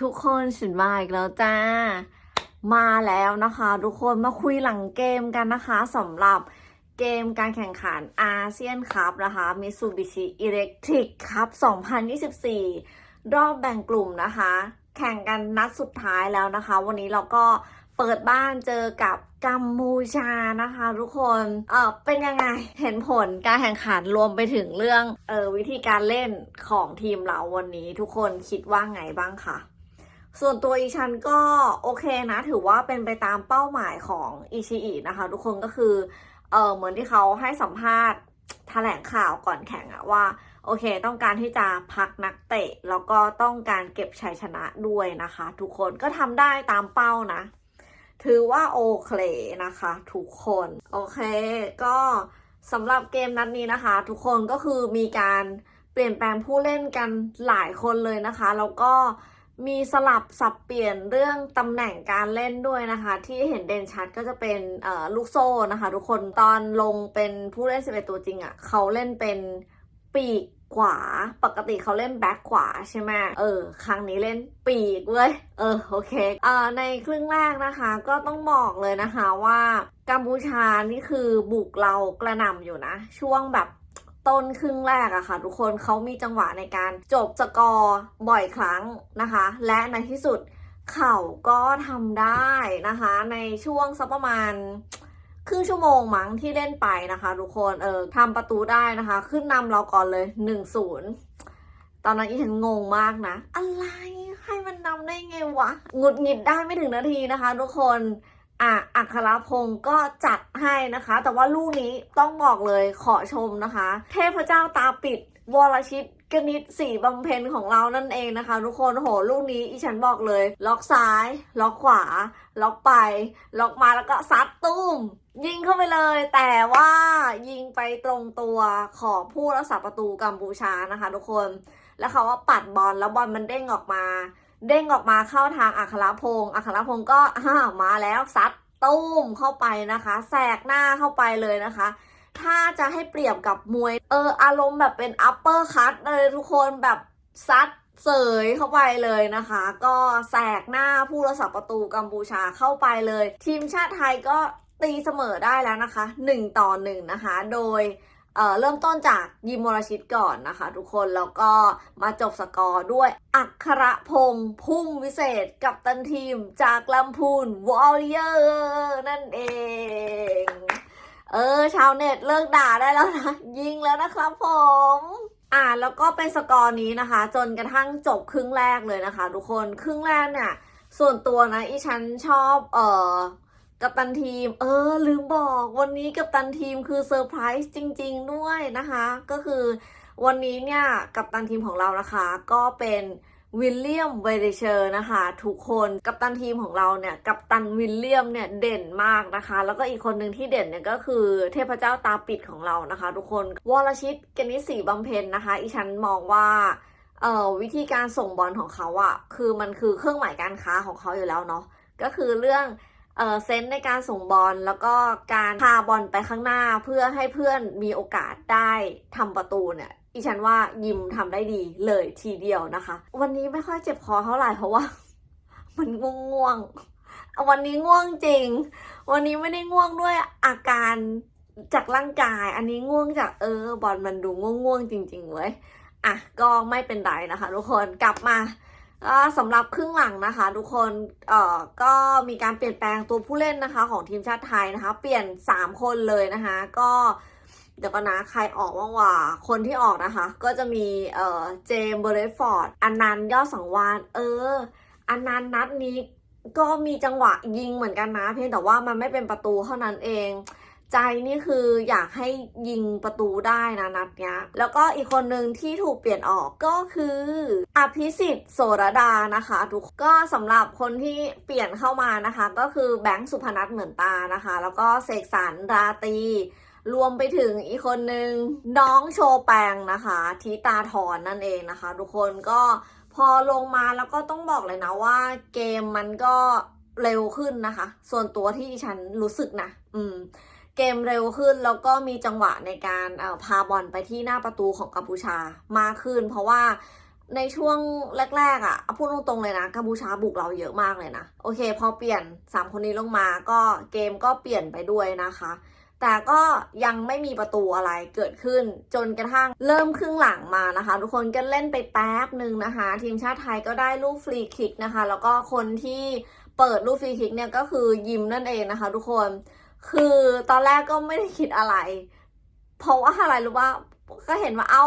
ทุกคนฉันมาอีกแล้วจ้า มาแล้วนะคะ ทุกคนมาคุยหลังเกมกันนะคะสำหรับเกมการแข่งขันอาเซียนคัพนะคะมิซูบิชิอิเล็กทริกคัพ2024 รอบแบ่งกลุ่มนะคะ แข่งกันนัดสุดท้ายแล้วนะคะ วันนี้เราก็เปิดบ้านเจอกับกัมพูชานะคะ ทุกคน เออเป็นยังไง เห็นผลการแข่งขันรวมไปถึงเรื่อง เออวิธีการเล่นของทีมเราวันนี้ทุกคนคิดว่าไงบ้างคะ ส่วนตัวอีชันก็โอเคนะ ถือว่าเป็นไปตามเป้าหมายของอิชิอินะคะ ทุกคนก็คือเออเหมือนที่เขาให้สัมภาษณ์แถลงข่าวก่อนแข่งอะว่า โอเค ต้องการที่จะพักนักเตะ แล้วก็ต้องการเก็บชัยชนะด้วยนะคะ ทุกคนก็ทำได้ตามเป้านะ ถือว่าโอเคนะคะ ทุกคนโอเค ก็สำหรับเกมนัดนี้นะคะ ทุกคนก็คือมีการเปลี่ยนแปลงผู้เล่นกันหลายคนเลยนะคะ แล้วก็ มีสลับสับเปลี่ยนเรื่องตำแหน่งการเล่นด้วยนะคะ ที่เห็นเด่นชัดก็จะเป็นลูกโซ่นะคะ ทุกคนตอนลงเป็นผู้เล่น 11 ตัวจริงอะ่ะเขาเล่นเป็นปีกขวาปกติเขาเล่นแบ็คขวาใช่ไหมเออ ครั้งนี้เล่นปีกเว้ย เออ โอเค เอ่อ ในครึ่งแรกนะคะ ก็ต้องบอกเลยนะคะว่ากัมพูชานี่คือบุกเรากระหน่ำอยู่นะ ช่วงแบบ ต้นครึ่งแรกอะค่ะ ทุกคนเขามีจังหวะในการจบสกอร์บ่อยครั้งนะคะ และในที่สุดเขาก็ทำได้นะคะ ในช่วงสักประมาณครึ่งชั่วโมงมั้งที่เล่นไปนะคะ ทุกคนเออทำประตูได้นะคะ ขึ้นนำเราก่อนเลย1นศูนย์ตอนนั้นอีฉันงงมากนะ อะไรให้มันนำได้ไงวะ หงุดหงิดได้ไม่ถึงนาทีนะคะ ทุกคน อะอัครพงศ์ก็จัดให้นะคะ แต่ว่าลูกนี้ต้องบอกเลยขอชมนะคะ เทพเจ้าตาปิด วรชิตกนิษสีบำเพ็ญของเรานั่นเองนะคะ ทุกคนโหลูกนี้อีฉันบอกเลย ล็อกซ้าย ล็อกขวา ล็อกไป ล็อกมาแล้วก็ซัดตุ้ม ยิงเข้าไปเลย แต่ว่ายิงไปตรงตัวของผู้รักษาประตูกัมพูชานะคะ ทุกคน แล้วเขาว่าปัดบอลแล้วบอลมันเด้งออกมา เด้งออกมาเข้าทางอัครพงศ์อัครพงศ์ก็อ้ามาแล้วซัดตุ้มเข้าไปนะคะ แสกหน้าเข้าไปเลยนะคะ ถ้าจะให้เปรียบกับมวย เอออารมณ์แบบเป็น upper cut เลยทุกคนแบบซัดเสยเข้าไปเลยนะคะ ก็แสกหน้าผู้รักษาประตูกัมพูชาเข้าไปเลย ทีมชาติไทยก็ตีเสมอได้แล้วนะคะ 1 ต่อ 1 นะคะ โดย เอ่อเริ่มต้นจากยิมมรชิตก่อนนะคะ ทุกคนแล้วก็มาจบสกอร์ด้วย อัครพงษ์พุ่มวิเศษกับตันทีมจากลำพูนวอลเลอร์นั่นเอง เออ ชาวเน็ตเลิกด่าได้แล้วนะ ยิงแล้วนะครับผมอ่าแล้วก็เป็นสกอร์นี้นะคะ จนกระทั่งจบครึ่งแรกเลยนะคะ ทุกคนครึ่งแรกเนี่ยส่วนตัวนะอีฉันชอบเอ่อ กัปตันทีม เออ ลืมบอกวันนี้กัปตันทีมคือเซอร์ไพรส์จริง ๆ ด้วยนะคะ ก็คือวันนี้เนี่ยกัปตันทีมของเรานะคะ ก็เป็นวิลเลียมเวเดเชอร์นะคะทุกคนกัปตันทีมของเราเนี่ยกัปตันวิลเลียมเนี่ยเด่นมากนะคะ แล้วก็อีกคนหนึ่งที่เด่นเนี่ยก็คือเทพเจ้าตาปิดของเรานะคะ ทุกคนวรชิตกนิษฐ์ศรีบำเพ็ญนะคะ อีฉันมองว่าเอ่อวิธีการส่งบอลของเขาอะคือมันคือเครื่องหมายการค้าของเขาอยู่แล้วเนาะก็คือเรื่อง เอ่อเซนส์ในการส่งบอลแล้วก็การพาบอลไปข้างหน้าเพื่อให้เพื่อนมีโอกาสได้ทำประตูเนี่ยอีฉันว่ายิมทำได้ดีเลยทีเดียวนะคะ วันนี้ไม่ค่อยเจ็บคอเท่าไหร่เพราะว่า มันง่วงๆวันนี้ง่วงจริง วันนี้ไม่ได้ง่วงด้วยอาการจากร่างกาย อันนี้ง่วงจากเออบอลมันดูง่วงๆจริง ๆเว้ยอะก็ไม่เป็นไรนะคะ ทุกคนกลับมา สำหรับครึ่งหลังนะคะ ทุกคนเอ่อก็มีการเปลี่ยนแปลงตัวผู้เล่นนะคะ ของทีมชาติไทยนะคะ เปลี่ยน 3 คนเลยนะคะ ก็เดี๋ยวก็นะใครออกบ้างว่า คนที่ออกนะคะ ก็จะมีเอ่อเจมส์เบอร์เรฟอร์ดอันนันยอดสังวานเอออันนันนัดนี้ก็มีจังหวะยิงเหมือนกันนะ เพียงแต่ว่ามันไม่เป็นประตูเท่านั้นเอง ใจนี่คืออยากให้ยิงประตูได้นะนัดเนี้ย แล้วก็อีกคนหนึ่งที่ถูกเปลี่ยนออกก็คือ อภิสิทธิ์โสรดานะคะทุกก็สำหรับคนที่เปลี่ยนเข้ามานะคะ ก็คือแบงค์สุพนัทเหมือนตานะคะ แล้วก็เสกสรรราตรีรวมไปถึงอีกคนหนึ่งน้องโชแปงนะคะทิตาทรนั่นเองนะคะ ทุกคนก็พอลงมาแล้วก็ต้องบอกเลยนะว่าเกมมันก็เร็วขึ้นนะคะ ส่วนตัวที่ฉันรู้สึกนะ อืม เกมเร็วขึ้นแล้วก็มีจังหวะในการพาบอลไปที่หน้าประตูของกัมพูชามากขึ้น เพราะว่าในช่วงแรกๆอะพูดตรงๆเลยนะกัมพูชาบุกเราเยอะมากเลยนะ โอเค พอเปลี่ยน 3 คนนี้ลงมาก็เกมก็เปลี่ยนไปด้วยนะคะ แต่ก็ยังไม่มีประตูอะไรเกิดขึ้น จนกระทั่งเริ่มครึ่งหลังมานะคะ ทุกคนก็เล่นไปแป๊บหนึ่งนะคะ ทีมชาติไทยก็ได้ลูกฟรีคิกนะคะ แล้วก็คนที่เปิดลูกฟรีคิกเนี่ยก็คือยิมนั่นเองนะคะ ทุกคน คือตอนแรกก็ไม่ได้คิดอะไร เพราะว่าอะไรรู้ว่าก็เห็นว่าเอ้า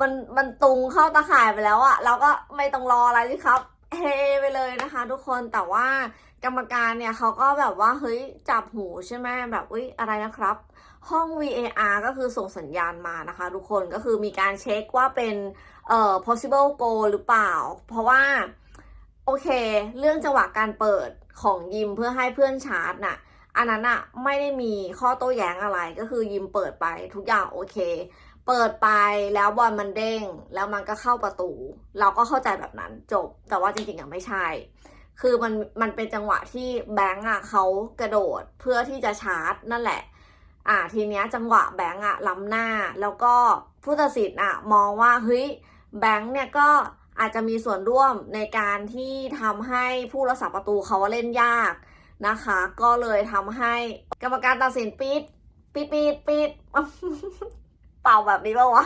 มันมันตุงเข้าตาข่ายไปแล้วอะเราก็ไม่ต้องรออะไรสิครับ เฮไปเลยนะคะ ทุกคนแต่ว่ากรรมการเนี่ยเขาก็แบบว่าเฮ้ยจับหูใช่ไหมแบบอุ้ยอะไรนะครับ ห้อง VAR ก็คือส่งสัญญาณมานะคะ ทุกคนก็คือมีการเช็คว่าเป็นเอ่อ possible goal หรือเปล่า เพราะว่า โอเค เรื่องจังหวะการเปิดของยิมเพื่อให้เพื่อนชาร์จน่ะ อันนั้นอะไม่ได้มีข้อโต้แย้งอะไรก็คือยิมเปิดไปทุกอย่างโอเค เปิดไปแล้วบอลมันเด้ง แล้วมันก็เข้าประตู เราก็เข้าใจแบบนั้นจบ แต่ว่าจริงๆอะไม่ใช่ คือมันมันเป็นจังหวะที่แบงก์อะเขากระโดดเพื่อที่จะชาร์จนั่นแหละ อ่าทีเนี้ยจังหวะแบงก์อะล้ำหน้า แล้วก็ผู้ตัดสินอะมองว่าเฮ้ยแบงก์เนี่ยก็อาจจะมีส่วนร่วมในการที่ทำให้ผู้รักษาประตูเขาเล่นยาก นะคะ ก็เลยทำให้กรรมการตัดสินปิดปิดปิดปิดเป่าแบบนี้ปะวะ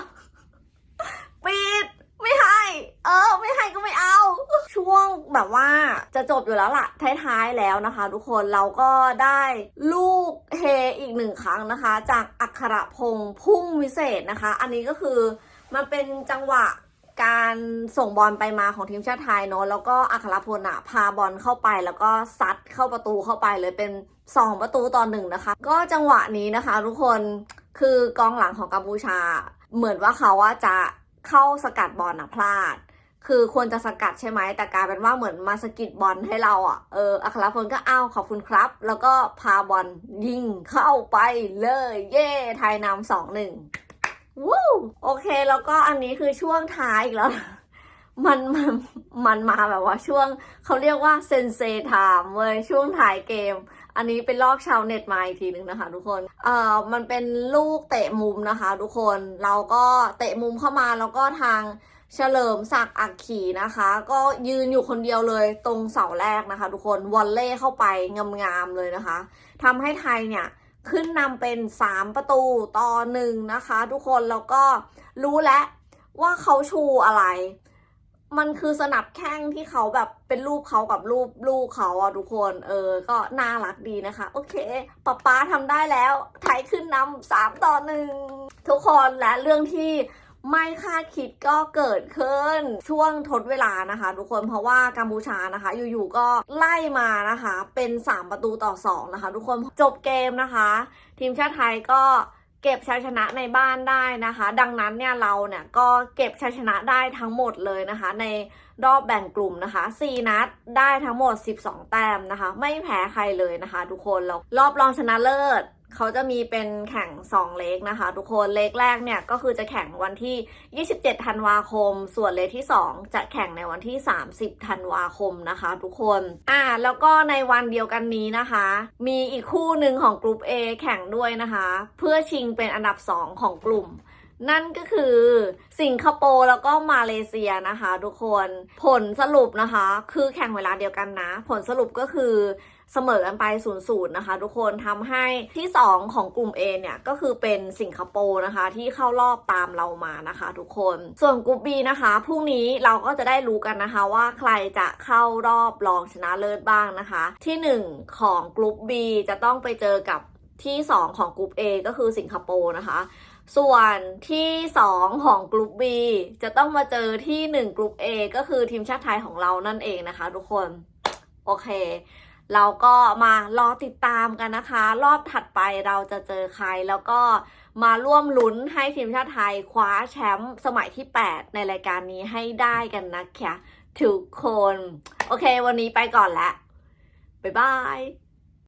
ปิดไม่ให้ เออ ไม่ให้ก็ไม่เอา ช่วงแบบว่าจะจบอยู่แล้วล่ะ ท้ายๆแล้วนะคะ ทุกคนเราก็ได้ลูกเฮอีกหนึ่งครั้งนะคะ จากอัครพงษ์พุ่งวิเศษนะคะ อันนี้ก็คือมันเป็นจังหวะ การส่งบอลไปมาของทีมชาติไทยเนอะแล้วก็อัครพลอะพาบอลเข้าไปแล้วก็ซัดเข้าประตูเข้าไปเลยเป็น 2 ประตูต่อหนึ่งนะคะ ก็จังหวะนี้นะคะ ทุกคนคือกองหลังของกัมพูชา เหมือนว่าเขาว่าจะเข้าสกัดบอลนะพลาด คือควรจะสกัดใช่ไหมแต่กลายเป็นว่าเหมือนมาสกิดบอลให้เราอะเอออัครพลก็อ้าวขอบคุณครับ แล้วก็พาบอลยิงเข้าไปเลย เย่ไทยนำสองหนึ่ง วู้โอเคแล้วก็อันนี้คือช่วงท้ายอีกแล้ว มันมันมันมาแบบว่าช่วงเขาเรียกว่าเซนเซไทม์เว้ยช่วงท้ายเกม อันนี้เป็นลอกชาวเน็ตมาอีกทีหนึ่งนะคะ ทุกคนเอ่อมันเป็นลูกเตะมุมนะคะ ทุกคนเราก็เตะมุมเข้ามาแล้วก็ทางเฉลิมศักดิ์อักขีนะคะ ก็ยืนอยู่คนเดียวเลยตรงเสาแรกนะคะ ทุกคนวอลเล่เข้าไปงามๆเลยนะคะทำให้ไทยเนี่ย ขึ้นนำเป็น 3 ประตูต่อหนึ่งนะคะ ทุกคนแล้วก็รู้แล้วว่าเขาชูอะไร มันคือสนับแข้งที่เขาแบบเป็นรูปเขากับรูปลูกเขาอะทุกคนเออ ก็น่ารักดีนะคะ โอเคป๊าป๊าทำได้แล้วไทยขึ้นนำสามต่อหนึ่งทุกคนและเรื่องที่ ไม่คาดคิดก็เกิดขึ้นช่วงทดเวลานะคะ ทุกคนเพราะว่ากัมพูชานะคะ อยู่ๆก็ไล่มานะคะ เป็น 3 ประตูต่อ 2 นะคะ ทุกคนจบเกมนะคะ ทีมชาติไทยก็เก็บชัยชนะในบ้านได้นะคะ ดังนั้นเนี่ยเราเนี่ยก็เก็บชัยชนะได้ทั้งหมดเลยนะคะ ในรอบแบ่งกลุ่มนะคะ 4 นัดได้ทั้งหมด 12 แต้มนะคะ ไม่แพ้ใครเลยนะคะ ทุกคนแล้วรอบรองชนะเลิศ เขาจะมีเป็นแข่ง 2 เลกนะคะ ทุกคนเลกแรกเนี่ยก็คือจะแข่งวันที่ 27 ธันวาคม ส่วนเลกที่ 2 จะแข่งในวันที่ 30 ธันวาคมนะคะ ทุกคนอ่าแล้วก็ในวันเดียวกันนี้นะคะ มีอีกคู่หนึ่งของกลุ่ม A แข่งด้วยนะคะ เพื่อชิงเป็นอันดับ 2 ของกลุ่มนั่นก็คือสิงคโปร์แล้วก็มาเลเซียนะคะ ทุกคนผลสรุปนะคะ คือแข่งเวลาเดียวกันนะ ผลสรุปก็คือ เสมอกันไป0ูนย์นะคะ ทุกคนทำให้ที่ 2 ของกลุ่ม A เนี่ยก็คือเป็นสิงคโปร์นะคะ ที่เข้ารอบตามเรามานะคะ ทุกคนส่วนกลุ่ม B นะคะพรุ่งนี้เราก็จะได้รู้กันนะคะว่าใครจะเข้ารอบรองชนะเลิศบ้างนะคะ ที่ 1 ของกลุ่ม B จะต้องไปเจอกับที่ 2 ของกลุ่ม A ก็คือสิงคโปร์นะคะส่วนที่ 2 ของกลุ่ม B จะต้องมาเจอที่ 1 กลุ่ม A ก็คือทีมชาติไทยของเรานั่นเองนะคะ ทุกคน โอเค เราก็มารอติดตามกันนะคะ รอบถัดไปเราจะเจอใครแล้วก็มาร่วมลุ้นให้ทีมชาติไทยคว้าแชมป์สมัยที่ 8 ในรายการนี้ให้ได้กันนะคะทุกคน โอเค วันนี้ไปก่อนแล้วบ๊ายบาย